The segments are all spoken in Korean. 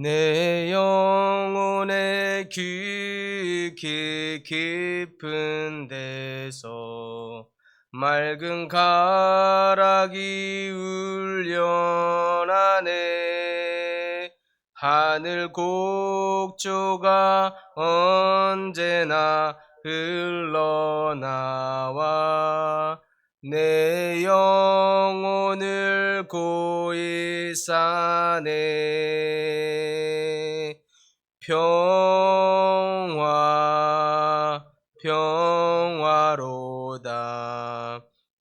내 영혼의 귀기 깊은 데서 맑은 가락이 울려나네. 하늘 곡조가 언제나 흘러나와 내 영혼을 고이 싸네. 평화 평화로다.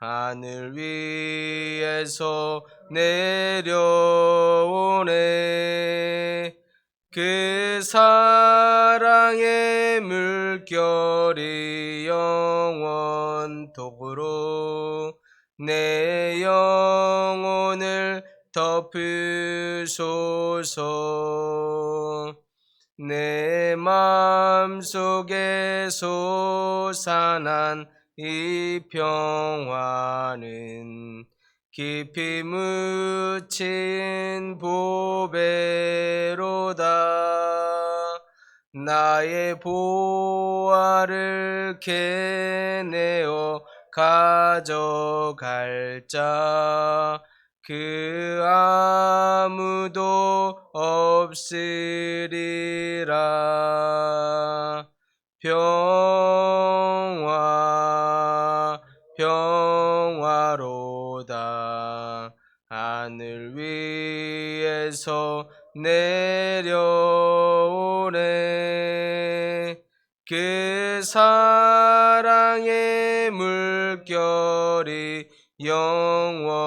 하늘 위에서 내려오네. 그 사랑의 물결이 영원토록 내 영혼을 덮으소서. 내 마음속에 솟아난 이 평화는 깊이 묻힌 보배로다 나의 보화를 캐내어 가져갈 자. 그 아무도 없으리라. 평화 평화로다. 하늘 위에서 내려오네. 그 사랑의 물결이 영원토록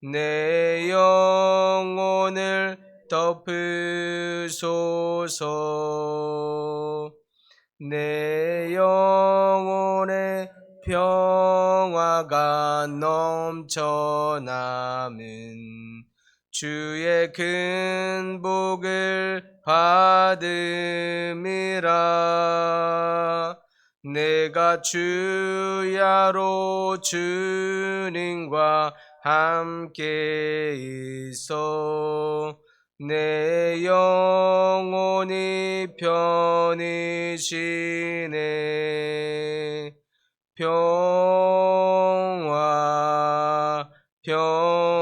내 영혼을 덮으소서. 내 영혼의 평화가 넘쳐남은 주의 큰 복을 받음이라. 내가 주야로 주님과 함께 있어 내 영혼이 편히 쉬네. 평화 평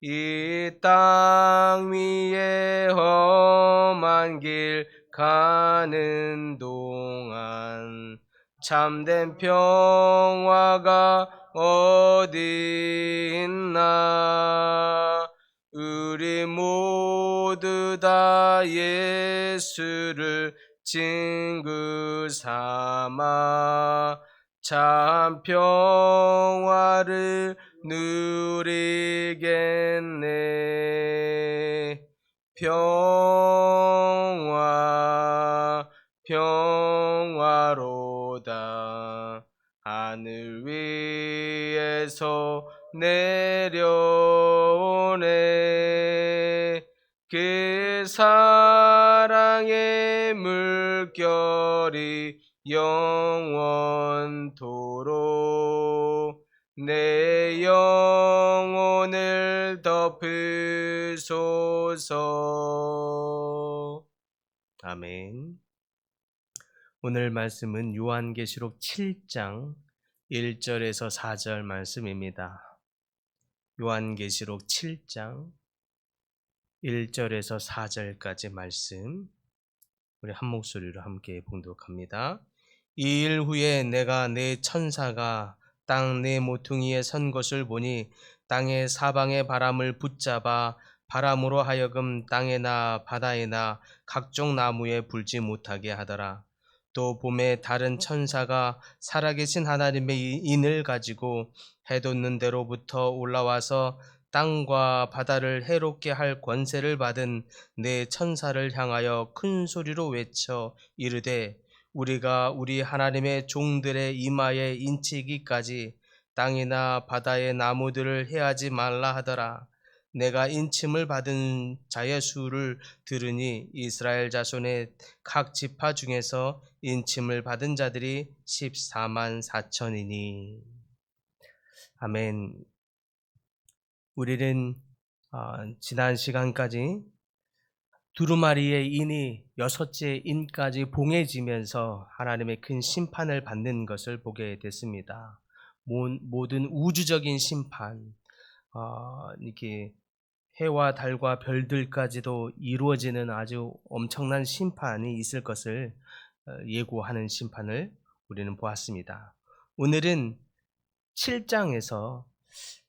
이 땅 위에 험한 길 가는 동안 참된 평화가 어디 있나? 우리 모두 다 예수를 친구 삼아 참 평화를 누리겠네. 평화 평화로다. 하늘 위 하늘에서 내려오네. 그 사랑의 물결이 영원토 덮으소서. 아멘. 오늘 말씀은 요한계시록 7장 1절에서 4절 말씀입니다. 요한계시록 7장 1절에서 4절까지 말씀 우리 한 목소리로 함께 봉독합니다. 이 일 후에 내가 내 천사가 땅내 모퉁이에 선 것을 보니 땅의 사방의 바람을 붙잡아 바람으로 하여금 땅에나 바다에나 각종 나무에 불지 못하게 하더라. 또 봄에 다른 천사가 살아계신 하나님의 인을 가지고 해돋는 데로부터 올라와서 땅과 바다를 해롭게 할 권세를 받은 내 천사를 향하여 큰 소리로 외쳐 이르되 우리가 우리 하나님의 종들의 이마에 인치기까지 땅이나 바다의 나무들을 해하지 말라 하더라. 내가 인침을 받은 자의 수를 들으니 이스라엘 자손의 각 지파 중에서 인침을 받은 자들이 14만 4천이니. 아멘. 우리는 어, 지난 시간까지 두루마리의 인이 여섯째 인까지 봉해지면서 하나님의 큰 심판을 받는 것을 보게 됐습니다. 모든 우주적인 심판, 어, 이렇게 해와 달과 별들까지도 이루어지는 아주 엄청난 심판이 있을 것을 어, 예고하는 심판을 우리는 보았습니다. 오늘은 7장에서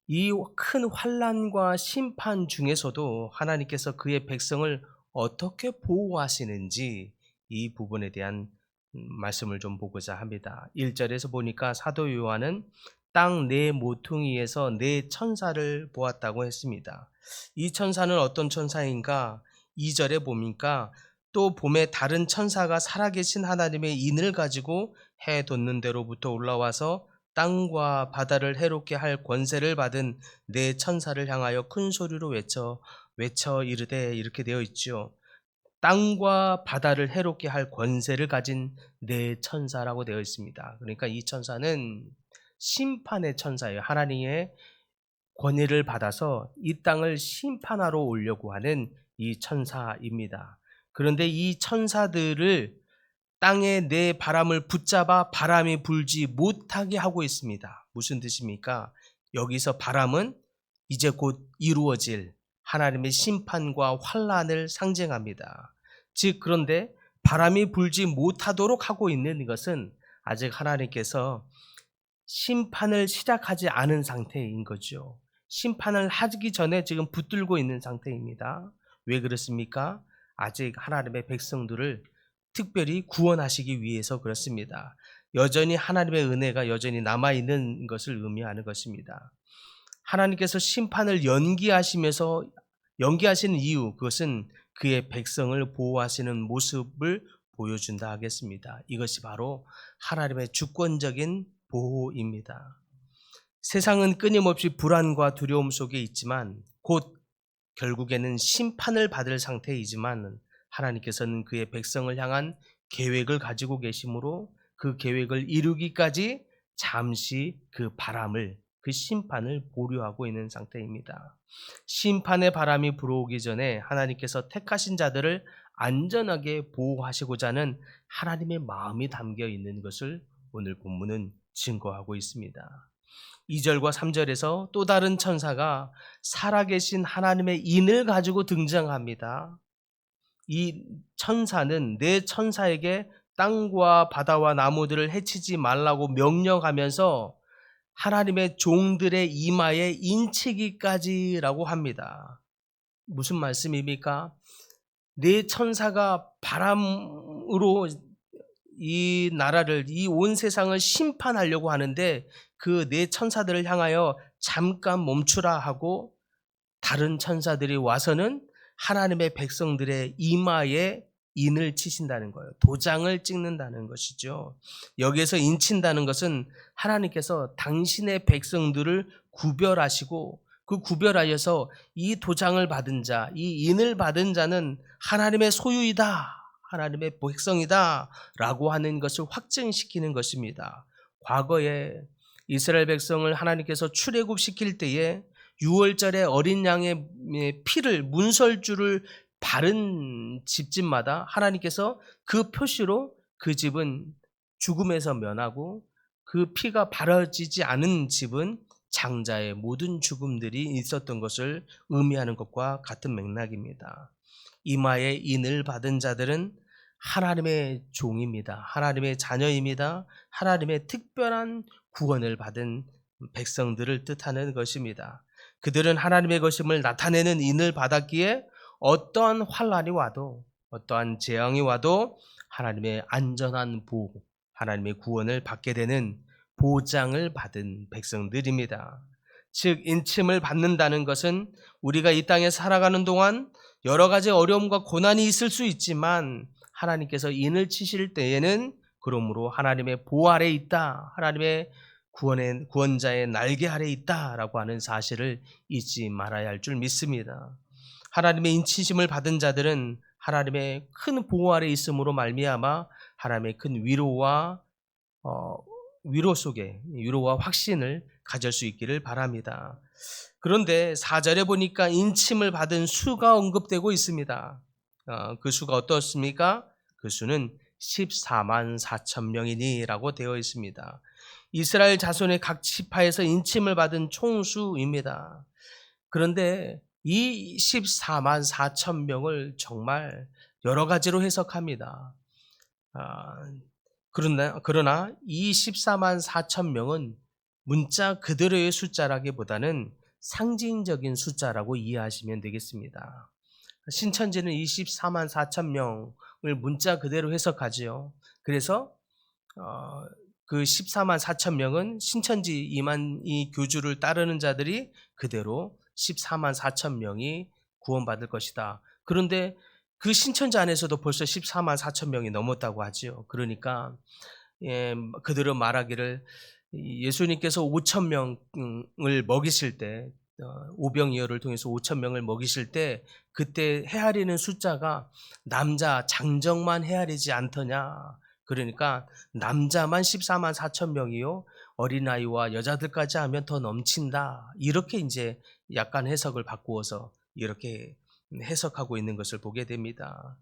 이 큰 환란과 심판 중에서도 하나님께서 그의 백성을 어떻게 보호하시는지 이 부분에 대한 음, 말씀을 좀 보고자 합니다. 1절에서 보니까 사도 요한은 땅네 모퉁이에서 네 천사를 보았다고 했습니다. 이 천사는 어떤 천사인가? 2절에 보니까 또 봄에 다른 천사가 살아계신 하나님의 인을 가지고 해 돋는 데로부터 올라와서 땅과 바다를 해롭게 할 권세를 받은 내 천사를 향하여 큰 소리로 외쳐 외쳐 이르되 이렇게 되어 있죠. 땅과 바다를 해롭게 할 권세를 가진 내 천사라고 되어 있습니다. 그러니까 이 천사는 심판의 천사예요. 하나님의 권위를 받아서 이 땅을 심판하러 오려고 하는 이 천사입니다. 그런데 이 천사들을 땅에 내 바람을 붙잡아 바람이 불지 못하게 하고 있습니다. 무슨 뜻입니까? 여기서 바람은 이제 곧 이루어질 하나님의 심판과 환란을 상징합니다. 즉 그런데 바람이 불지 못하도록 하고 있는 것은 아직 하나님께서 심판을 시작하지 않은 상태인 거죠. 심판을 하기 전에 지금 붙들고 있는 상태입니다. 왜 그렇습니까? 아직 하나님의 백성들을 특별히 구원하시기 위해서 그렇습니다. 여전히 하나님의 은혜가 여전히 남아있는 것을 의미하는 것입니다. 하나님께서 심판을 연기하시면서 연기하시는 이유, 그것은 그의 백성을 보호하시는 모습을 보여준다 하겠습니다. 이것이 바로 하나님의 주권적인 보호입니다. 세상은 끊임없이 불안과 두려움 속에 있지만 곧 결국에는 심판을 받을 상태이지만 하나님께서는 그의 백성을 향한 계획을 가지고 계시므로 그 계획을 이루기까지 잠시 그 바람을 그 심판을 보류하고 있는 상태입니다. 심판의 바람이 불어오기 전에 하나님께서 택하신 자들을 안전하게 보호하시고자 하는 하나님의 마음이 담겨 있는 것을 오늘 본문은 증거하고 있습니다. 2절과 3절에서 또 다른 천사가 살아계신 하나님의 인을 가지고 등장합니다. 이 천사는 내 천사에게 땅과 바다와 나무들을 해치지 말라고 명령하면서 하나님의 종들의 이마에 인치기까지라고 합니다. 무슨 말씀입니까? 내 천사가 바람으로 이 나라를, 이 온 세상을 심판하려고 하는데 그내 천사들을 향하여 잠깐 멈추라 하고 다른 천사들이 와서는 하나님의 백성들의 이마에 인을 치신다는 거예요. 도장을 찍는다는 것이죠. 여기에서 인친다는 것은 하나님께서 당신의 백성들을 구별하시고 그 구별하여서 이 도장을 받은 자, 이 인을 받은 자는 하나님의 소유이다. 하나님의 백성이다. 라고 하는 것을 확증시키는 것입니다. 과거에 이스라엘 백성을 하나님께서 출애굽시킬 때에 6월절에 어린 양의 피를 문설주를 바른 집집마다 하나님께서 그 표시로 그 집은 죽음에서 면하고 그 피가 바라지지 않은 집은 장자의 모든 죽음들이 있었던 것을 의미하는 것과 같은 맥락입니다. 이마에 인을 받은 자들은 하나님의 종입니다. 하나님의 자녀입니다. 하나님의 특별한 구원을 받은 백성들을 뜻하는 것입니다. 그들은 하나님의 것임을 나타내는 인을 받았기에 어떠한 환란이 와도 어떠한 재앙이 와도 하나님의 안전한 보호, 하나님의 구원을 받게 되는 보장을 받은 백성들입니다. 즉 인침을 받는다는 것은 우리가 이 땅에 살아가는 동안 여러 가지 어려움과 고난이 있을 수 있지만 하나님께서 인을 치실 때에는 그러므로 하나님의 보호 아래 있다. 하나님의 구원의 구원자의 날개 아래 있다라고 하는 사실을 잊지 말아야 할 줄 믿습니다. 하나님의 인치심을 받은 자들은 하나님의 큰 보호 아래 있음으로 말미암아 하나님의 큰 위로와 어, 위로 속에 위로와 확신을 가질 수 있기를 바랍니다. 그런데 4절에 보니까 인침을 받은 수가 언급되고 있습니다. 어, 그 수가 어떻습니까? 그 수는 14만 4천 명이니라고 되어 있습니다. 이스라엘 자손의 각 지파에서 인침을 받은 총수입니다. 그런데 이 14만 4천 명을 정말 여러 가지로 해석합니다. 아, 그러나, 그러나 이 14만 4천 명은 문자 그대로의 숫자라기보다는 상징적인 숫자라고 이해하시면 되겠습니다. 신천지는 24만 4천 명을 문자 그대로 해석하지요. 그래서 어, 그 14만 4천 명은 신천지 이만 이 교주를 따르는 자들이 그대로 14만 4천 명이 구원받을 것이다. 그런데 그 신천지 안에서도 벌써 14만 4천 명이 넘었다고 하지요. 그러니까 예, 그들은 말하기를 예수님께서 5천 명을 먹이실 때 어, 오병이어를 통해서 5천 명을 먹이실 때 그때 헤아리는 숫자가 남자 장정만 헤아리지 않더냐. 그러니까 남자만 14만 4천 명이요. 어린아이와 여자들까지 하면 더 넘친다. 이렇게 이제 약간 해석을 바꾸어서 이렇게 해석하고 있는 것을 보게 됩니다.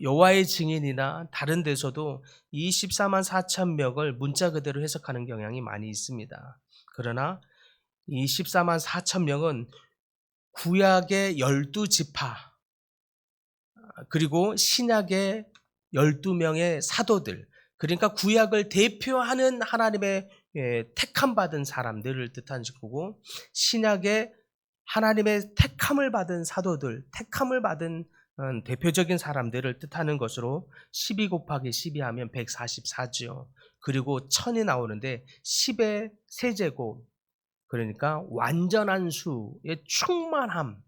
여호와의 증인이나 다른 데서도 이 14만 4천 명을 문자 그대로 해석하는 경향이 많이 있습니다. 그러나 이 14만 4천 명은 구약의 12지파 그리고 신약의 12명의 사도들 그러니까 구약을 대표하는 하나님의 예, 택함 받은 사람들을 뜻하는 거고 신약의 하나님의 택함을 받은 사도들, 택함을 받은 어, 대표적인 사람들을 뜻하는 것으로 12 곱하기 12 하면 144죠. 그리고 천이 나오는데 10의 세제곱 그러니까 완전한 수의 충만함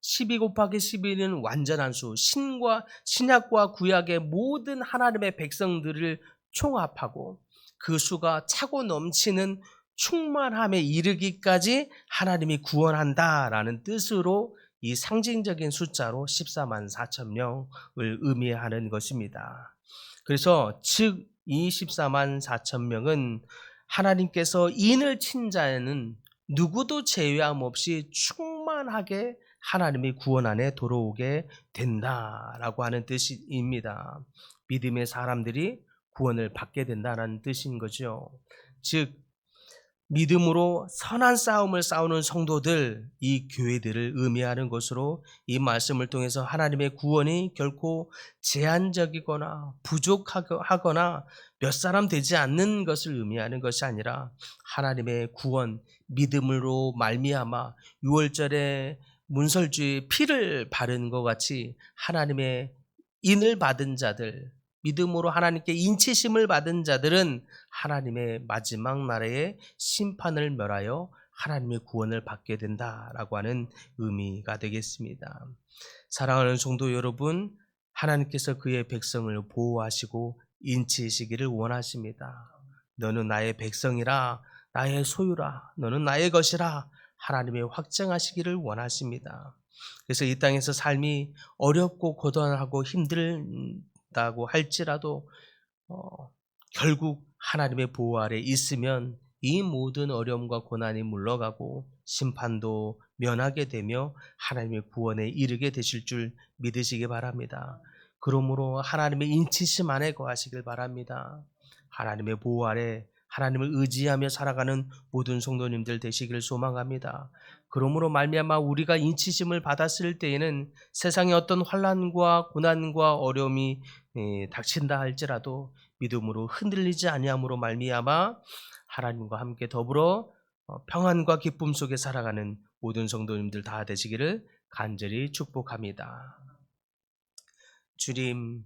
12 곱하기 12는 완전한 수 신과 신약과 구약의 모든 하나님의 백성들을 총합하고 그 수가 차고 넘치는 충만함에 이르기까지 하나님이 구원한다라는 뜻으로 이 상징적인 숫자로 14만 4천 명을 의미하는 것입니다. 그래서 즉 이 14만 4천 명은 하나님께서 인을 친 자에는 누구도 제외함 없이 충만하게 하나님의 구원 안에 돌아오게 된다라고 하는 뜻입니다. 믿음의 사람들이 구원을 받게 된다는 뜻인 거죠. 즉 믿음으로 선한 싸움을 싸우는 성도들, 이 교회들을 의미하는 것으로 이 말씀을 통해서 하나님의 구원이 결코 제한적이거나 부족하거나 몇 사람 되지 않는 것을 의미하는 것이 아니라 하나님의 구원, 믿음으로 말미암아 6월절에 문설주의 피를 바른 것 같이 하나님의 인을 받은 자들, 믿음으로 하나님께 인치심을 받은 자들은 하나님의 마지막 날에 심판을 멸하여 하나님의 구원을 받게 된다라고 하는 의미가 되겠습니다. 사랑하는 성도 여러분, 하나님께서 그의 백성을 보호하시고 인치시기를 원하십니다. 너는 나의 백성이라 나의 소유라 너는 나의 것이라 하나님의 확정하시기를 원하십니다. 그래서 이 땅에서 삶이 어렵고 고단하고 힘들 다고 할지라도 어, 결국 하나님의 보호 아래 있으면 이 모든 어려움과 고난이 물러가고 심판도 면하게 되며 하나님의 구원에 이르게 되실 줄 믿으시기 바랍니다. 그러므로 하나님의 인치심 안에 거하시길 바랍니다. 하나님의 보호 아래 하나님을 의지하며 살아가는 모든 성도님들 되시기를 소망합니다. 그러므로 말미암아 우리가 인치심을 받았을 때에는 세상의 어떤 환란과 고난과 어려움이 예, 닥친다 할지라도 믿음으로 흔들리지 아니함으로 말미암아 하나님과 함께 더불어 어, 평안과 기쁨 속에 살아가는 모든 성도님들 다 되시기를 간절히 축복합니다. 주님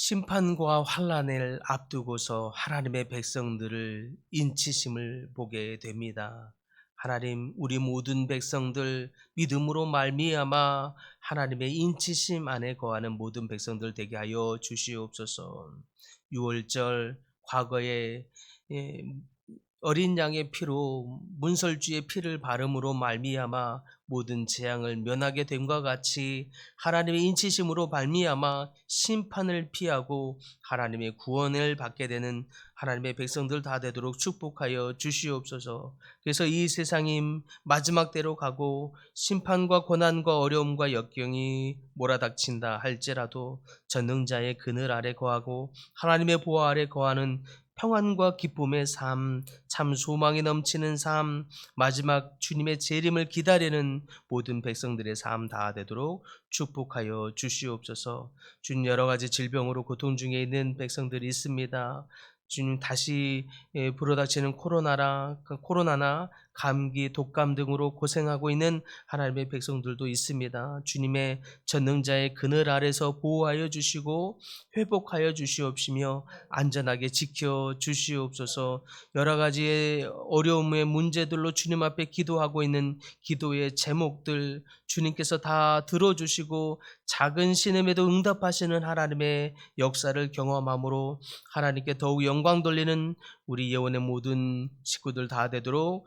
심판과 환란을 앞두고서 하나님의 백성들을 인치심을 보게 됩니다. 하나님 우리 모든 백성들 믿음으로 말미암아 하나님의 인치심 안에 거하는 모든 백성들 되게 하여 주시옵소서. 6월절 과거에 예, 어린 양의 피로 문설주의 피를 바름으로 말미암아 모든 재앙을 면하게 됨과 같이 하나님의 인치심으로 말미암아 심판을 피하고 하나님의 구원을 받게 되는 하나님의 백성들 다 되도록 축복하여 주시옵소서. 그래서 이 세상이 마지막 때로 가고 심판과 고난과 어려움과 역경이 몰아닥친다 할지라도 전능자의 그늘 아래 거하고 하나님의 보호 아래 거하는 평안과 기쁨의 삶, 참 소망이 넘치는 삶, 마지막 주님의 재림을 기다리는 모든 백성들의 삶 다 되도록 축복하여 주시옵소서. 주님 여러 가지 질병으로 고통 중에 있는 백성들이 있습니다. 주님 다시 예, 불어닥치는 코로나라 그 코로나나 감기, 독감 등으로 고생하고 있는 하나님의 백성들도 있습니다. 주님의 전능자의 그늘 아래서 보호하여 주시고 회복하여 주시옵시며 안전하게 지켜 주시옵소서. 여러 가지의 어려움의 문제들로 주님 앞에 기도하고 있는 기도의 제목들 주님께서 다 들어주시고 작은 신음에도 응답하시는 하나님의 역사를 경험함으로 하나님께 더욱 영광 돌리는 우리 예원의 모든 식구들 다 되도록